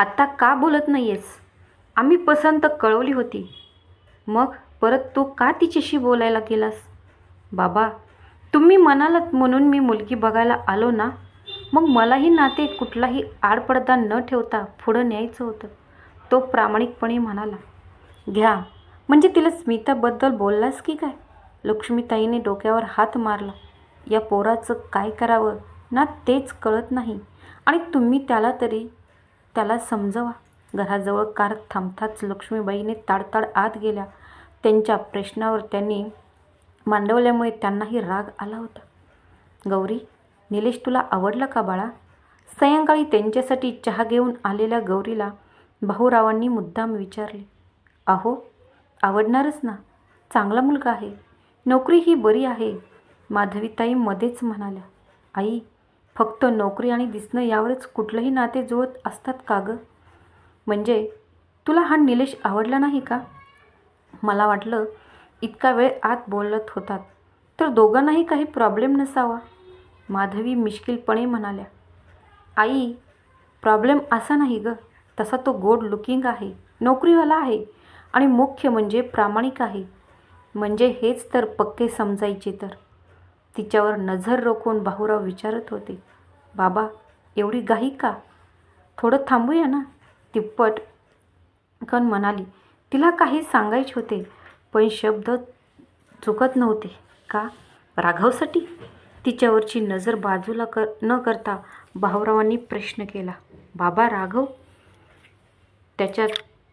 आत्ता का बोलत नाही आहेस आम्ही पसंत कळवली होती. मग परत तू का तिच्याशी बोलायला गेलास? बाबा तुम्ही म्हणालात म्हणून मी मुलगी बघायला आलो ना? मग मलाही नाते कुठलाही आडपडदा न ठेवता पुढं न्यायचं होतं तो प्रामाणिकपणे म्हणाला. घ्या म्हणजे तिला स्मिताबद्दल बोललास की काय? लक्ष्मीताईने डोक्यावर हात मारला. या पोराचं काय करावं? ना तेच कळत नाही. आणि तुम्ही त्याला तरी त्याला समजवा. घराजवळ कार थांबताच लक्ष्मीबाईने ताडताड आत गेल्या. त्यांच्या प्रश्नावर त्यांनी मांडवल्यामुळे त्यांनाही राग आला होता. गौरी निलेश तुला आवडला का बाळा? सायंकाळी त्यांच्यासाठी चहा घेऊन आलेल्या गौरीला भाऊरावांनी मुद्दाम विचारले. अहो आवडणारच ना. चांगला मुलगा आहे. नोकरी ही बरी आहे. माधवीताई मध्येच म्हणाल्या. आई फक्त नोकरी आणि दिसणं यावरच कुठलंही नाते जुळत असतात का गं? म्हणजे तुला हा निलेश आवडला नाही का? मला वाटलं इतका वेळ आत बोलत होतात तर दोघांनाही काही प्रॉब्लेम नसावा माधवी मिश्किलपणे म्हणाल्या. आई प्रॉब्लेम असा नाही ग तसा तो गोड लुकिंग आहे नोकरीवाला आहे आणि मुख्य म्हणजे प्रामाणिक आहे. म्हणजे हेच तर पक्के समजायचे तर. तिच्यावर नजर रोखून भाऊराव विचारत होते बाबा एवढी घाई का? थोडं थांबूया ना? तिप्पट कन म्हणाली तिला काही सांगायचे होते पण शब्द चुकत नव्हते का? राघवसाठी? तिच्यावरची नजर बाजूला कर न करता भाऊरावांनी प्रश्न केला बाबा राघव? त्याच्या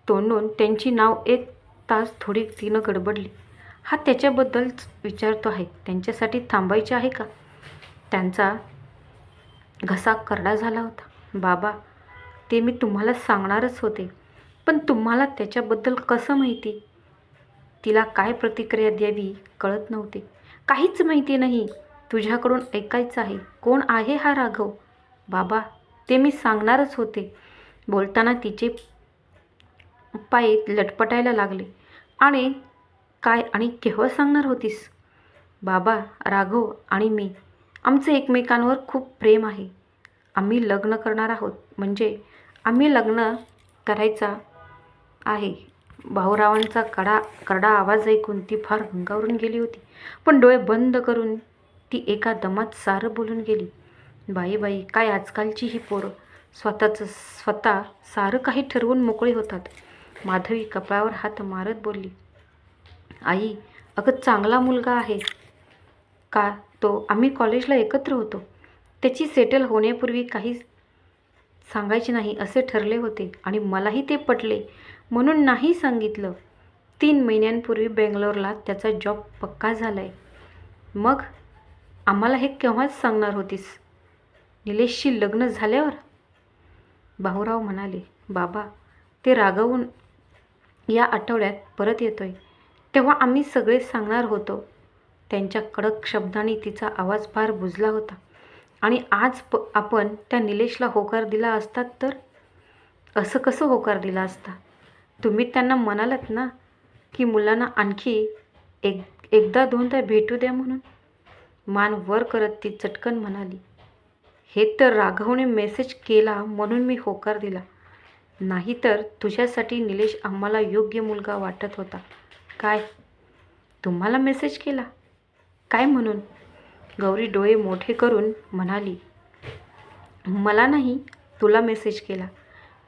तोंडून त्यांची नाव एक तास थोडी तिनं गडबडली. हा त्याच्याबद्दलच विचारतो आहे. त्यांच्यासाठी थांबायचे आहे का? त्यांचा घसा करडा झाला होता. बाबा ते मी तुम्हाला सांगणारच होते. पण तुम्हाला त्याच्याबद्दल कसं माहिती? तिला काय प्रतिक्रिया द्यावी कळत नव्हते. काहीच माहिती नाही. तुझ्याकडून ऐकायचं आहे. कोण आहे हा राघव? बाबा ते मी सांगणारच होते. बोलताना तिचे पाय लटपटायला लागले आणि काय आणि केव्हा सांगणार होतीस? बाबा राघव आणि मी आमचं एकमेकांवर खूप प्रेम आहे. आम्ही लग्न करणार आहोत. म्हणजे आम्ही लग्न करायचा आहे. भाऊरावांचा कडा करडा आवाज ऐकून ती फार हंगावरून गेली होती. पण डोळे बंद करून ती एका दमात सारं बोलून गेली. बाई बाई काय आजकालची ही पोरं? स्वतःचं स्वतः सारं काही ठरवून मोकळे होतात. माधवी कपाळावर हात मारत बोलली आई अगं चांगला मुलगा आहे. का? तो आम्ही कॉलेजला एकत्र होतो. त्याची सेटल होण्यापूर्वी काही सांगायचे नाही असे ठरले होते आणि मलाही ते पटले. म्हणून नाही सांगितलं. तीन महिन्यांपूर्वी बेंगलोरला त्याचा जॉब पक्का झाला आहे मग आम्हाला हे केव्हाच सांगणार होतीस? निलेशशी लग्न झाल्यावर? भाऊराव म्हणाले बाबा ते रागवून या आठवड्यात परत येतोय. तेव्हा आम्ही सगळे सांगणार होतो. त्यांच्या कडक शब्दांनी तिचा आवाज फार बुजला होता. आणि आज प आपण त्या निलेशला होकार दिला असतात तर? असं कसं होकार दिला असता? तुम्ही त्यांना म्हणालात ना की मुलांना आणखी एक एकदा दोनदा भेटू द्या म्हणून? मान वर करत ती चटकन म्हणाली. हे तर राघवने मेसेज केला म्हणून मी होकार दिला. नाहीतर तुझ्यासाठी निलेश आम्हाला योग्य मुलगा वाटत होता. काय? तुम्हाला मेसेज केला. काय म्हणून? गौरी डोळे मोठे करून म्हणाली मला नाही तुला मेसेज केला.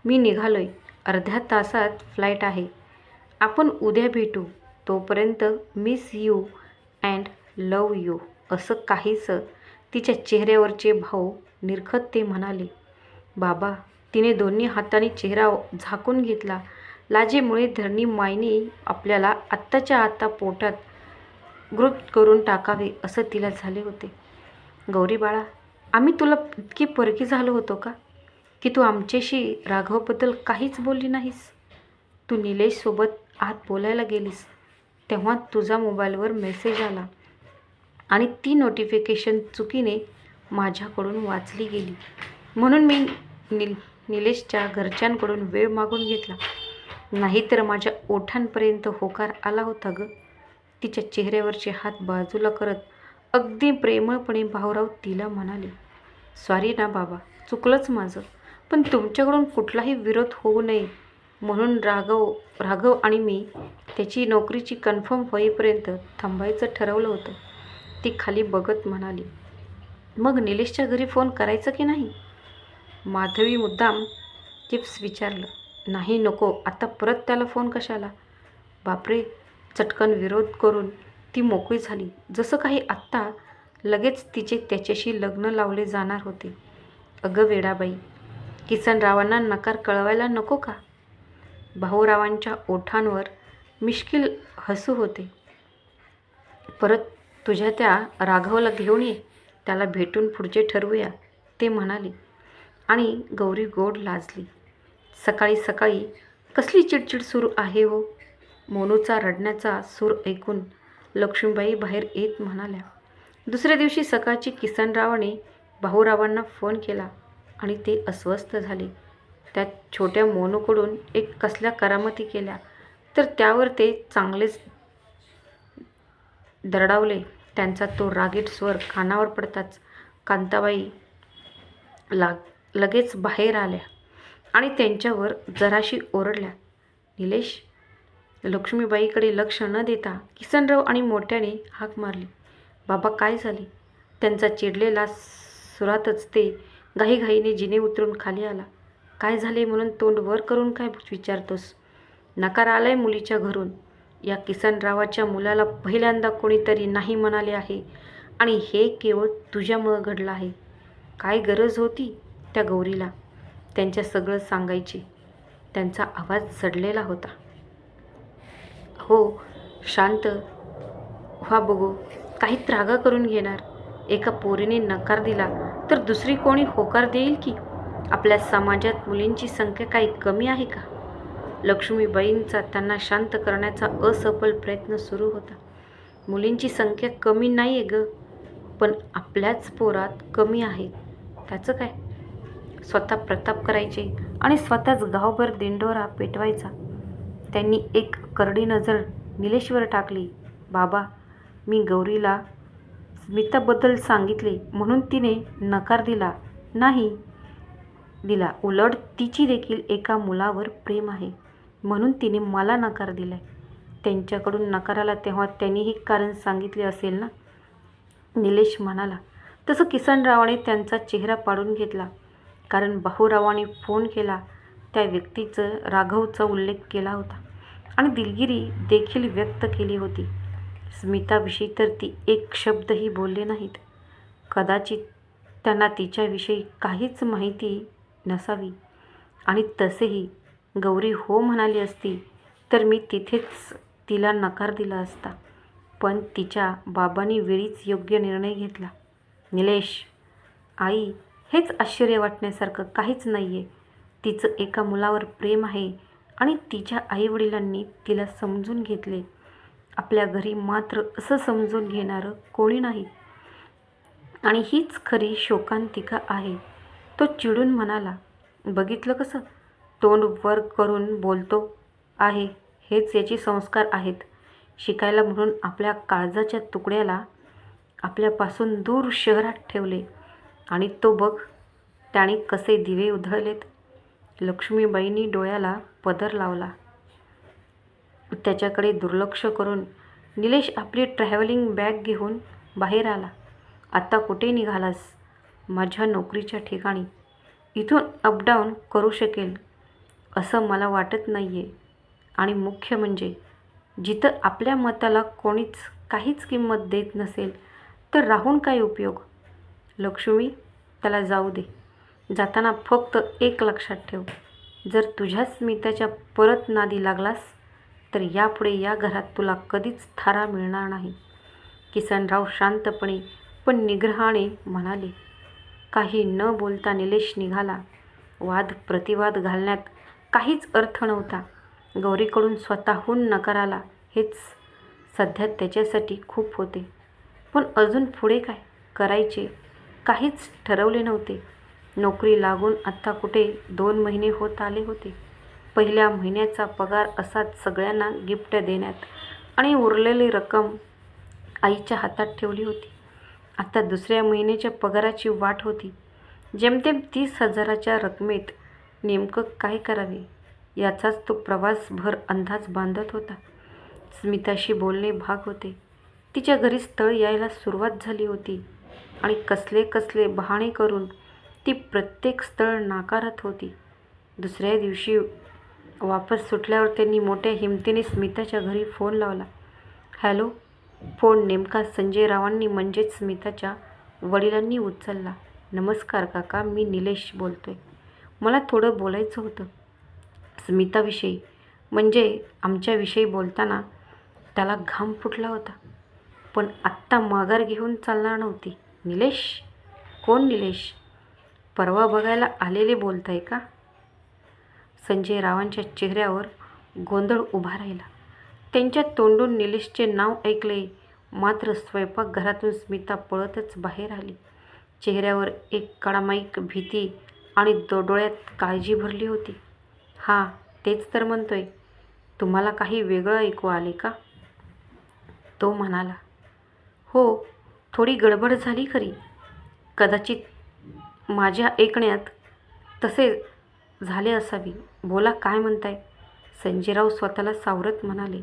मी निघालोय. अर्ध्या तासात फ्लाईट आहे. आपण उद्या भेटू. तोपर्यंत miss you and love you असं काहीसं तिच्या चेहऱ्यावरचे भाव निरखत ते म्हणाले. बाबा तिने दोन्ही हाताने चेहरा झाकून घेतला. लाजेमुळे धरणी मायनी आपल्याला आत्ताच्या आत्ता पोटात ग्रुप करून टाकावे असं तिला झाले होते. गौरी बाळा आम्ही तुला इतकी परकी झालो होतो का? की तू आमच्याशी राघवबद्दल काहीच बोलली नाहीस? तू निलेशसोबत आत बोलायला गेलीस तेव्हा तुझा मोबाईलवर मेसेज आला आणि ती नोटिफिकेशन चुकीने माझ्याकडून वाचली गेली. म्हणून मी निल निलेशच्या घरच्यांकडून वेळ मागून घेतला. नाहीतर माझ्या ओठांपर्यंत होकार आला होता ग. तिच्या चेहऱ्यावरचे हात बाजूला करत अगदी प्रेमळपणे भाऊराव तिला म्हणाले सॉरी ना बाबा चुकलंच माझं. पण तुमच्याकडून कुठलाही विरोध होऊ नये. म्हणून राघव राघव आणि मी त्याची नोकरीची कन्फर्म होईपर्यंत थांबायचं ठरवलं होतं. ती खाली बघत म्हणाली मग निलेशच्या घरी फोन करायचं की नाही? माधवी मुद्दाम टिप्स विचारलं नाही नको. आता परत त्याला फोन कशाला? बापरे चटकन विरोध करून ती मोकळी झाली. जसं काही आत्ता लगेच तिचे त्याच्याशी लग्न लावले जाणार होते. अगं वेडाबाई किसनरावांना नकार कळवायला नको का? भाऊरावांच्या ओठांवर मिश्किल हसू होते. परत तुझ्या त्या राघवला घेऊन ये त्याला भेटून पुढचे ठरवूया ते म्हणाले. आणि गौरी गोड लाजली. सकाळी सकाळी कसली चिडचिड सुरू आहे हो? मोनूचा रडण्याचा सूर ऐकून लक्ष्मीबाई बाहेर येत म्हणाल्या दुसऱ्या दिवशी सकाळची किसनरावाने भाऊरावांना फोन केला आणि ते अस्वस्थ झाले. त्या छोट्या मोनूकडून एक कसल्या करामती केल्या तर त्यावर ते चांगलेच दरडावले. त्यांचा तो रागीट स्वर कानावर पडताच कांताबाई लाग लगेच बाहेर आल्या. आणि त्यांच्यावर जराशी ओरडल्या. निलेश लक्ष्मीबाईकडे लक्ष न देता किसनराव आणि मोठ्याने हाक मारली. बाबा काय झाले? त्यांचा चिडलेला सुरातच ते घाईघाईने जिने उतरून खाली आला. काय झाले म्हणून तोंड वर करून काय विचारतोस? नकार आलाय मुलीच्या घरून. या किसनरावाच्या मुलाला पहिल्यांदा कोणीतरी नाही म्हणाले आहे आणि हे केवळ तुझ्यामुळं घडलं आहे. काय गरज होती त्या गौरीला? त्यांच्या सगळं सांगायची. त्यांचा आवाज सडलेला होता. हो शांत. व्हा बघू. काही त्रागा करून घेणार. एका पोरीने नकार दिला तर दुसरी कोणी होकार देईल की? आपल्या समाजात मुलींची संख्या काही कमी आहे का? लक्ष्मीबाईंचा त्यांना शांत करण्याचा असफल प्रयत्न सुरू होता. मुलींची संख्या कमी नाही आहे ग पण आपल्याच पोरात कमी आहे. त्याचं काय? स्वतः प्रताप करायचे आणि स्वतःच गावभर दिंडोरा पेटवायचा. त्यांनी एक करडी नजर निलेशवर टाकली. बाबा मी गौरीला स्मिताबद्दल सांगितले म्हणून तिने नकार दिला. नाही दिला. उलट तिची देखील एका मुलावर प्रेम आहे म्हणून तिने मला नकार दिलाय. त्यांच्याकडून नकाराला तेव्हा त्यांनीही कारण सांगितले असेल ना? निलेश म्हणाला. तसं किसनरावाने त्यांचा चेहरा पाडून घेतला. कारण बाहूरावाने फोन केला त्या व्यक्तीचं राघवचा उल्लेख केला होता. आणि दिलगिरी देखील व्यक्त केली होती. स्मिताविषयी तर ती एक शब्दही बोलले नाहीत. कदाचित त्यांना तिच्याविषयी काहीच माहिती नसावी. आणि तसेही गौरी हो म्हणाली असती तर मी तिथेच तिला नकार दिला असता. पण तिच्या बाबांनी वेळीच योग्य निर्णय घेतला. निलेश आई हेच आश्चर्य वाटण्यासारखं काहीच नाही आहे तिचं एका मुलावर प्रेम आहे आणि तिच्या आईवडिलांनी तिला समजून घेतले. आपल्या घरी मात्र असं समजून घेणारं कोणी नाही. आणि हीच खरी शोकांतिका आहे. तो चिडून म्हणाला बघितलं कसं? तोंड वर करून बोलतो आहे. हेच याचे संस्कार आहेत. शिकायला म्हणून आपल्या काळजाच्या तुकड्याला आपल्यापासून दूर शहरात ठेवले. आणि तो बघ त्याने कसे दिवे उधळलेत. लक्ष्मीबाईंनी डोळ्याला पदर लावला. त्याच्याकडे दुर्लक्ष करून निलेश आपली ट्रॅव्हलिंग बॅग घेऊन बाहेर आला. आत्ता कुठे निघालास? माझ्या नोकरीच्या ठिकाणी. इथून अपडाऊन करू शकेल असं मला वाटत नाही आहे आणि मुख्य म्हणजे जिथं आपल्या मताला कोणीच काहीच किंमत देत नसेल तर राहून काय उपयोग? लक्ष्मी त्याला जाऊ दे. जाताना फक्त एक लक्षात ठेव. जर तुझ्या स्मिताच्या परत नादी लागलास तर यापुढे या घरात तुला कधीच थारा मिळणार नाही. किसनराव शांतपणे पण निग्रहाने म्हणाले काही न बोलता निलेश निघाला. वाद प्रतिवाद घालण्यात काहीच अर्थ नव्हता. गौरीकडून स्वतःहून नकार आला. हेच सध्या त्याच्यासाठी खूप होते. पण अजून पुढे काय करायचे? काहीच ठरवले नव्हते. नोकरी लागून आत्ता कुठे दोन महिने होत आले होते. पहिल्या महिन्याचा पगार असाच सगळ्यांना गिफ्ट देण्यात आणि उरलेली रक्कम आईच्या हातात ठेवली होती. आता दुसऱ्या महिन्याच्या पगाराची वाट होती. जेमतेम तीस हजाराच्या रकमेत नेमकं काय करावे? याचाच तो प्रवासभर अंदाज बांधत होता. स्मिताशी बोलणे भाग होते. तिच्या घरी स्थळ यायला सुरुवात झाली होती. आणि कसले कसले बहाणे करून ती प्रत्येक स्थळ नाकारत होती. दुसऱ्या दिवशी वापस सुटल्यावर त्यांनी मोठ्या हिमतीने स्मिताच्या घरी फोन लावला. हॅलो फोन नेमका संजय रावांनी म्हणजेच स्मिताच्या वडिलांनी उचलला. नमस्कार काका मी निलेश बोलतोय. मला थोडं बोलायचं होतं. स्मिताविषयी म्हणजे आमच्याविषयी बोलताना त्याला घाम फुटला होता. पण आत्ता माघार घेऊन चालणार नव्हती. निलेश? कोण निलेश? परवा बघायला आलेले बोलताय का? संजय रावांच्या चेहऱ्यावर गोंधळ उभा राहिला. त्यांच्या तोंडून निलेशचे नाव ऐकले. मात्र स्वयंपाकघरातून स्मिता पळतच बाहेर आली. चेहऱ्यावर एक कडामाईक भीती आणि दोडोळ्यात काळजी भरली होती. हां तेच तर म्हणतोय. तुम्हाला काही वेगळं ऐकू आले का? तो म्हणाला. हो थोडी गडबड झाली खरी. कदाचित माझ्या ऐकण्यात तसे झाले असावी. बोला काय म्हणताय? संजयराव स्वतःला सावरत म्हणाले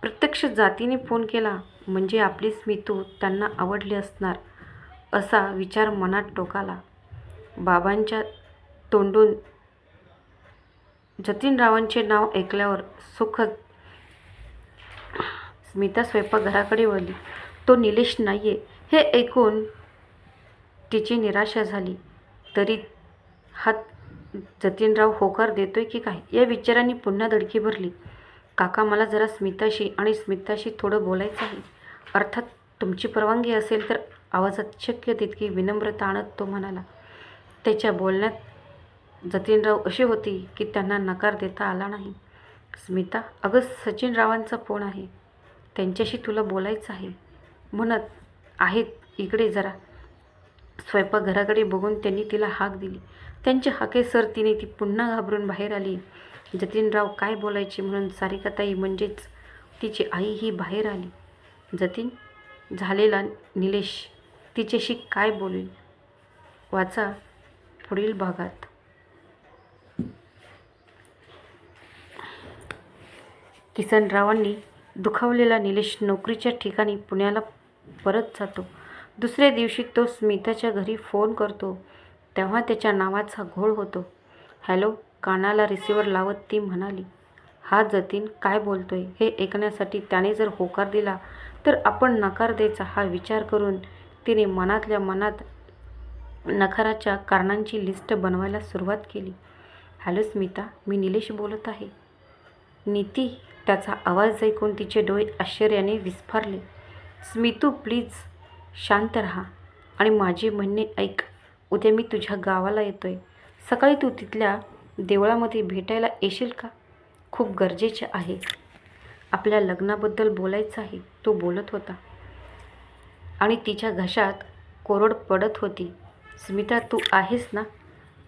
प्रत्यक्ष जातीने फोन केला म्हणजे आपली स्मितू त्यांना आवडली असणार असा विचार मनात टोकाला. बाबांच्या तोंडून जतीनरावांचे नाव ऐकल्यावर सुखद स्मिता स्वयंपाकघराकडे वळली. तो निलेश नाही आहे हे ऐकून तिची निराशा झाली. तरी हा जतीनराव होकार देतोय की काय? या विचारांनी पुन्हा धडकी भरली. काका मला जरा स्मिताशी आणि स्मिताशी थोडं बोलायचं आहे. अर्थात तुमची परवानगी असेल तर आवाजात शक्य तितकी विनम्रता आणत तो म्हणाला. त्याच्या बोलण्यात जतीनराव अशी होती की त्यांना नकार देता आला नाही. स्मिता अगं सचिनरावांचा फोन आहे. त्यांच्याशी तुला बोलायचं आहे. म्हणत आहेत. इकडे जरा स्वयंपाकघराकडे बघून त्यांनी तिला हाक दिली. त्यांच्या हाकेसर तिने ती पुन्हा घाबरून बाहेर आली. जतीनराव काय बोलायचे म्हणून सारिकाताई म्हणजेच तिची आई ही बाहेर आली. जतीन झालेला निलेश तिच्याशी काय बोलेल? वाचा पुढील भागात. किसनरावांनी दुखावलेला निलेश नोकरीच्या ठिकाणी पुण्याला परत जातो. दुसऱ्या दिवशी तो स्मिताच्या घरी फोन करतो. तेव्हा त्याच्या नावाचा घोळ होतो. हॅलो कानाला रिसिव्हर लावत ती म्हणाली हा जतीन काय बोलतोय? हे ऐकण्यासाठी त्याने जर होकार दिला तर आपण नकार द्यायचा हा विचार करून तिने मनातल्या मनात नकाराच्या कारणांची लिस्ट बनवायला सुरुवात केली. हॅलो स्मिता मी निलेश बोलत आहे. नीती त्याचा आवाज ऐकून तिचे डोळे आश्चर्याने विस्फारले. स्मितू प्लीज शांत राहा आणि माझे म्हणणे ऐक. उद्या मी तुझ्या गावाला येतो आहे सकाळी तू तिथल्या देवळामध्ये भेटायला येशील का? खूप गरजेचे आहे. आपल्या लग्नाबद्दल बोलायचं आहे. तो बोलत होता. आणि तिच्या घशात कोरड पडत होती. स्मिता तू आहेस ना?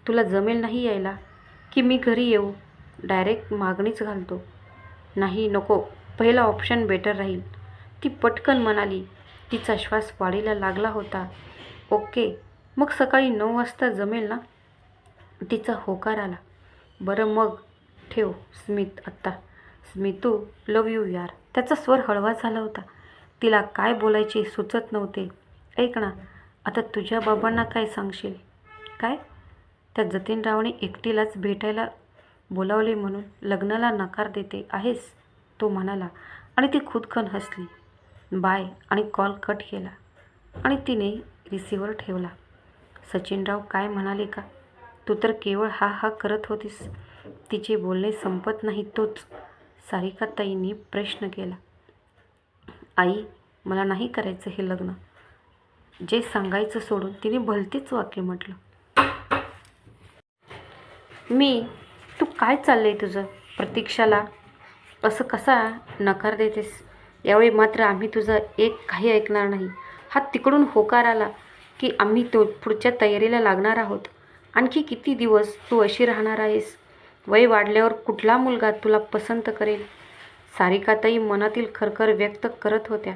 तुला जमेल नाही यायला? की मी घरी येऊ? डायरेक्ट मागणीच घालतो. नाही नको. पहिला ऑप्शन बेटर राहील. ती पटकन म्हणाली. तिचा श्वास वाढीला लागला होता. ओके मग सकाळी नऊ वाजता जमेल ना? तिचा होकार आला. बरं मग? ठेव स्मित आत्ता. स्मितू लव यू यार. त्याचा स्वर हळवा झाला होता. तिला काय बोलायचे सुचत नव्हते. ऐक ना आता तुझ्या बाबांना काय सांगशील? काय? त्या जतीनरावने एकटीलाच भेटायला बोलावले म्हणून लग्नाला नकार देते आहेस? तो म्हणाला आणि ती खुदकन हसली. बाय आणि कॉल कट केला आणि तिने रिसिव्हर ठेवला. सचिनराव काय म्हणाले का? तू तर केवळ हा हा करत होतीस. तिचे बोलणे संपत नाही तोच सारिकाताईंनी प्रश्न केला. आई मला नाही करायचं हे लग्न. जे सांगायचं सोडून तिने भलतीच वाक्य म्हटलं. मी तू काय चाललंय तुझं? प्रतीक्षाला असं कसा नकार देतेस? यावेळी मात्र आम्ही तुझं एक काही ऐकणार नाही. हा तिकडून होकार आला की आम्ही तो पुढच्या तयारीला लागणार आहोत. आणखी किती दिवस तू अशी राहणार आहेस? वय वाढल्यावर कुठला मुलगा तुला पसंत करेल? सारिकाताई मनातील खरखर व्यक्त करत होत्या.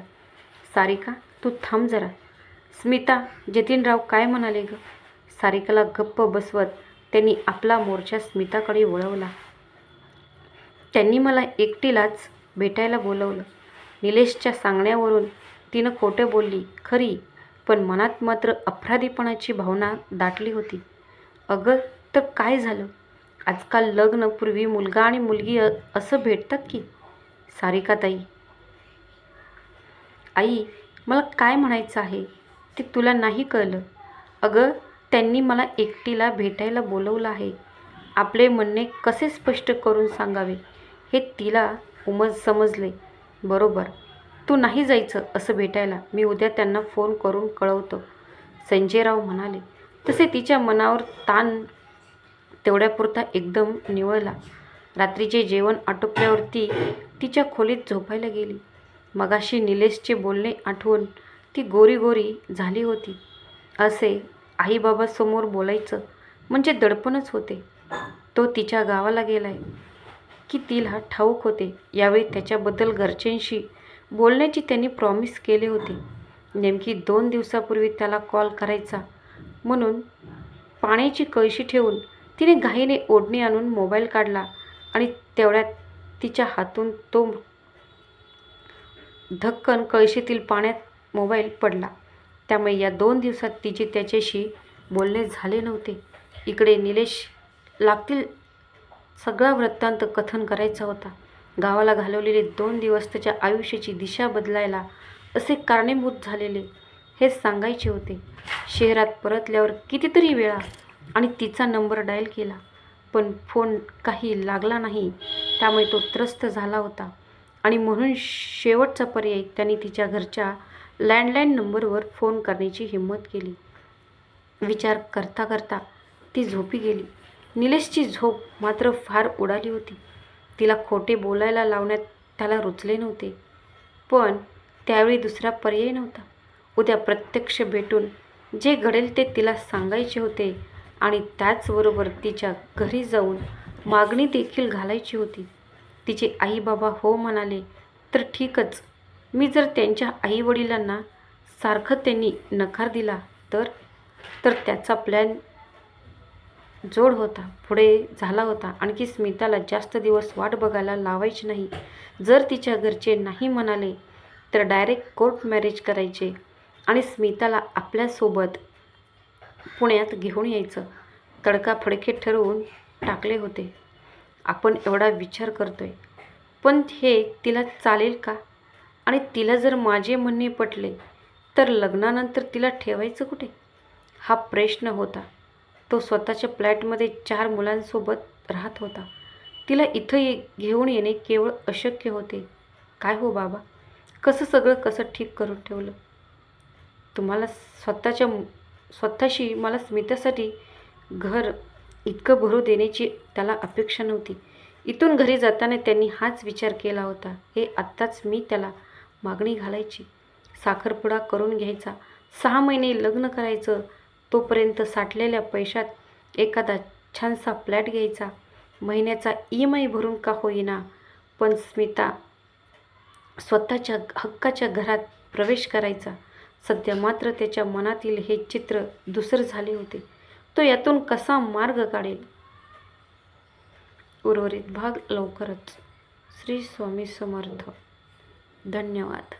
सारिका तू थांब जरा. स्मिता जतीनराव काय म्हणाले ग? सारिकाला गप्प बसवत त्यांनी आपला मोर्चा स्मिताकडे वळवला. त्यांनी मला एकटीलाच भेटायला बोलवलं. निलेशच्या सांगण्यावरून तिनं खोटे बोलली खरी पण मनात मात्र अपराधीपणाची भावना दाटली होती. अगं तर काय झालं? आजकाल लग्नपूर्वी मुलगा आणि मुलगी असं भेटतात की? सारिकाताई आई मला काय म्हणायचं आहे? ते तुला नाही कळलं. अगं त्यांनी मला एकटीला भेटायला बोलवलं आहे. आपले म्हणणे कसे स्पष्ट करून सांगावे? हे तिला उमज समजले. बरोबर. तू नाही जायचं असं भेटायला. मी उद्या त्यांना फोन करून कळवतो. संजयराव म्हणाले. तसे तिच्या मनावर ताण तेवढ्यापुरता एकदम निवळला. रात्रीचे जेवण आटोपल्यावर ती तिच्या खोलीत झोपायला गेली. मगाशी निलेशचे बोलणे आठवून ती गोरी गोरी झाली होती. असे आईबाबासमोर बोलायचं म्हणजे दडपणच होते. तो तिच्या गावाला गेलाय. की तिला ठाऊक होते. यावेळी त्याच्याबद्दल घरच्यांशी बोलण्याची त्यांनी प्रॉमिस केले होते. नेमकी दोन दिवसापूर्वी त्याला कॉल करायचा. म्हणून पाण्याची कळशी ठेवून तिने घाईने ओढणी आणून मोबाईल काढला आणि तेवढ्यात तिच्या हातून तो धक्कन कळशीतील पाण्यात मोबाईल पडला. त्यामुळे या दोन दिवसात तिचे त्याच्याशी बोलणे झाले नव्हते. इकडे निलेश लागतील सगळा वृत्तांत कथन करायचा होता. गावाला घालवलेले दोन दिवस त्याच्या आयुष्याची दिशा बदलायला असे कारणीभूत झालेले हे सांगायचे होते. शहरात परतल्यावर कितीतरी वेळा आणि तिचा नंबर डायल केला पण फोन काही लागला नाही त्यामुळे तो त्रस्त झाला होता. आणि म्हणून शेवटचा पर्याय त्यांनी तिच्या घरच्या लँडलाईन नंबरवर फोन करण्याची हिंमत केली. विचार करता करता ती झोपी गेली. निलेशची झोप मात्र फार उडाली होती. तिला खोटे बोलायला लावण्यात त्याला रुचले नव्हते. पण त्यावेळी दुसरा पर्याय नव्हता. उद्या प्रत्यक्ष भेटून जे घडेल ते तिला सांगायचे होते आणि त्याचबरोबर तिच्या घरी जाऊन मागणी देखील घालायची होती. तिचे आईबाबा हो म्हणाले तर ठीकच. मी जर त्यांच्या आईवडिलांना सारखं त्यांनी नकार दिला तर? तर त्याचा प्लॅन जोड होता पुढे झाला होता. आणखी स्मिताला जास्त दिवस वाट बघायला लावायची नाही. जर तिच्या घरचे नाही म्हणाले तर डायरेक्ट कोर्ट मॅरेज करायचे आणि स्मिताला आपल्यासोबत पुण्यात घेऊन यायचं. तडकाफडके ठरवून टाकले होते. आपण एवढा विचार करतोय. पण हे तिला चालेल का? आणि तिला जर माझे म्हणणे पटले तर लग्नानंतर तिला ठेवायचं कुठे? हा प्रश्न होता. तो स्वतःच्या फ्लॅटमध्ये चार मुलांसोबत राहत होता. तिला इथं ये घेऊन येणे केवळ अशक्य होते. काय हो बाबा? कसं सगळं कसं ठीक करून ठेवलं? तुम्हाला स्वतःच्या स्वतःशी मला स्मितासाठी घर इतकं भरू देण्याची त्याला अपेक्षा नव्हती. इथून घरी जाताना त्यांनी हाच विचार केला होता. हे आत्ताच मी त्याला मागणी घालायची. साखरपुडा करून घ्यायचा. सहा महिने लग्न करायचं. तोपर्यंत साठलेल्या पैशात एखादा छानसा फ्लॅट घ्यायचा. महिन्याचा ई एम आय भरून का होईना. पण स्मिता स्वतःच्या हक्काच्या घरात प्रवेश करायचा. सध्या मात्र त्याच्या मनातील हे चित्र दुसरं झाले होते. तो यातून कसा मार्ग काढेल? उर्वरित भाग लवकरच. श्री स्वामी समर्थ. धन्यवाद.